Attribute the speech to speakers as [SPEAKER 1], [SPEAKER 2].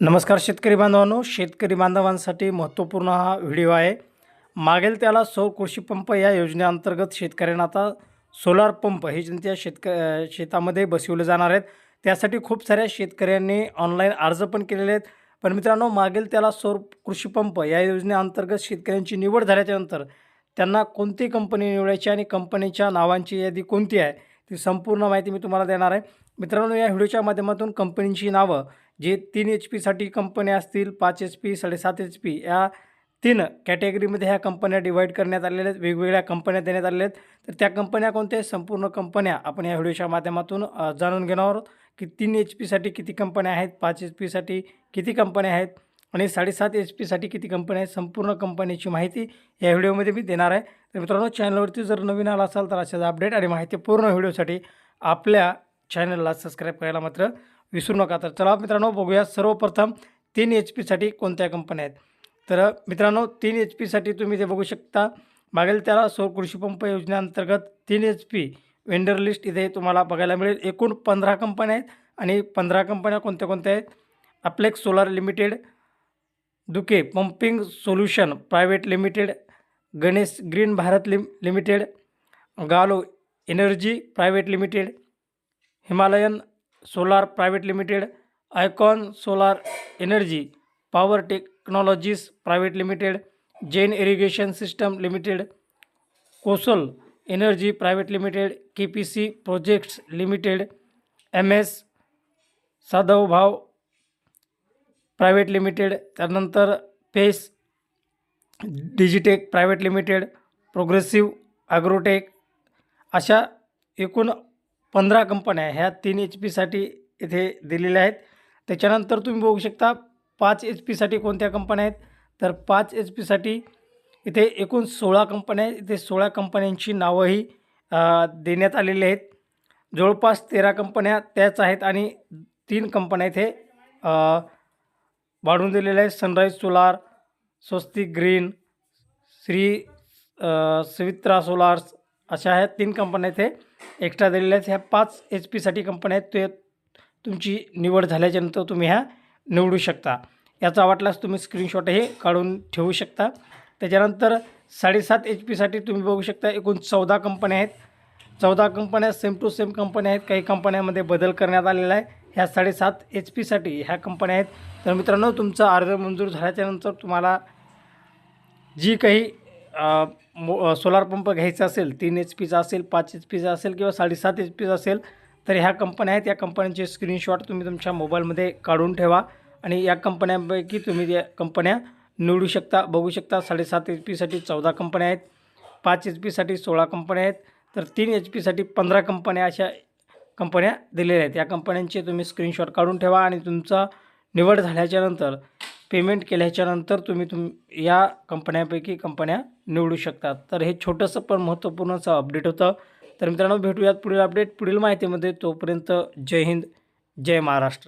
[SPEAKER 1] नमस्कार शेतकरी बांधवांनो. शेतकरी बांधवांसाठी महत्त्वपूर्ण हा व्हिडिओ आहे. मागेल त्याला सौर कृषी पंप या योजनेअंतर्गत शेतकऱ्यांना आता सोलार पंप हे जनते शेतक शेतामध्ये बसवले जाणार आहेत. त्यासाठी खूप साऱ्या शेतकऱ्यांनी ऑनलाईन अर्ज पण केलेले आहेत. पण मित्रांनो मागेल त्याला सौर कृषी पंप या योजनेअंतर्गत शेतकऱ्यांची निवड झाल्याच्यानंतर त्यांना कोणती कंपनी निवडायची आणि कंपनीच्या नावांची यादी कोणती आहे ती संपूर्ण माहिती मी तुम्हाला देणार आहे. मित्रांनो या व्हिडिओच्या माध्यमातून कंपनीची नावं जे तीन एच पीसाठी कंपन्या असतील पाच एच पी साडेसात एच पी या तीन कॅटेगरीमध्ये ह्या कंपन्या डिवाईड करण्यात आलेल्या आहेत वेगवेगळ्या कंपन्या देण्यात आलेल्या आहेत. तर त्या कंपन्या कोणत्या आहेत? संपूर्ण कंपन्या. आपण या व्हिडिओच्या माध्यमातून जाणून घेणार आहोत की तीन एच पीसाठी किती कंपन्या आहेत पाच एच पीसाठी किती कंपन्या आहेत आणि साडेसात एच पीसाठी किती कंपन्या आहेत संपूर्ण कंपनीची माहिती या व्हिडिओमध्ये मी देणार आहे. तर मित्रांनो चॅनलवरती जर नवीन आला असाल तर अशाच अपडेट आणि माहिती पूर्ण व्हिडिओसाठी आपल्या चॅनलला सबस्क्राईब करायला मात्र विसरू नका. तर चला मित्रांनो बघूया सर्वप्रथम तीन एच पीसाठी कोणत्या कंपन्या आहेत. तर मित्रांनो तीन एच पीसाठी तुम्ही ते बघू शकता. मागेल त्याला सौर कृषीपंप योजनेअंतर्गत तीन एच पी वेंडर लिस्ट इथे तुम्हाला बघायला मिळेल. एकूण पंधरा कंपन्या आहेत आणि पंधरा कंपन्या कोणत्या कोणत्या आहेत? अप्लेक्स solar limited Duke pumping solution private limited Ganesh green Bharat lim limited गालो energy private limited Himalayan solar private limited icon solar energy power technologies private limited Jain irrigation system limited Kosal energy private limited K P C projects limited M S साधव भाव private limited त्यानंतर Pace Digitech private limited progressive agrotech अशा एकूण पंधरा कंपन्या ह्या तीन H पीसाठी इथे दिलेल्या आहेत. त्याच्यानंतर तुम्ही बघू शकता पाच एच पीसाठी कोणत्या कंपन्या आहेत? तर पाच एच पीसाठी इथे एकूण सोळा कंपन्या आहेत. इथे सोळा कंपन्यांची नावंही देण्यात आलेली आहेत. जवळपास तेरा कंपन्या त्याच आहेत आणि तीन कंपन्या इथे वाढून दिलेल्या आहेत. Sunrise solar Swastik green Shri Savitra solars अशा ह्या तीन कंपन्या इथे. एक्स्ट्रा दिलेल्या आहेत. ह्या पाच एच पीसाठी कंपन्या आहेत. ते तुमची निवड झाल्याच्यानंतर तुम्ही ह्या निवडू शकता. याचा वाटल्यास तुम्ही स्क्रीनशॉटही काढून ठेवू शकता. त्याच्यानंतर साडेसात एच पीसाठी तुम्ही बघू शकता एकूण चौदा कंपन्या आहेत. चौदा कंपन्या सेम टू सेम कंपन्या आहेत. काही कंपन्यामध्ये बदल करण्यात आलेला आहे. ह्या साडेसात एच पीसाठी ह्या कंपन्या आहेत. तर मित्रांनो तुमचा अर्ज मंजूर झाल्याच्यानंतर तुम्हाला जी काही मो सोलार पंप घ्यायचा असेल तीन एच पीचा असेल पाच एच पीचा असेल किंवा साडेसात एच पीचा असेल तर ह्या कंपन्या आहेत. या कंपन्यांचे स्क्रीनशॉट तुम्ही तुमच्या मोबाईलमध्ये काढून ठेवा आणि या कंपन्यांपैकी तुम्ही त्या कंपन्या निवडू शकता बघू शकता. साडेसात एच पीसाठी चौदा कंपन्या आहेत पाच एच पीसाठी सोळा कंपन्या आहेत तर तीन एच पीसाठी पंधरा कंपन्या अशा कंपन्या दिलेल्या आहेत. या कंपन्यांचे तुम्ही स्क्रीनशॉट काढून ठेवा आणि तुमचा निवड झाल्याच्यानंतर पेमेंट केल्याच्यानंतर तुम्ही तुम या कंपन्यापैकी कंपन्या निवडू शकता तर हे छोटंसं पण महत्त्वपूर्ण असं अपडेट होतं. तर मित्रांनो भेटूयात पुढील अपडेट पुढील माहितीमध्ये. तोपर्यंत जय हिंद जय महाराष्ट्र.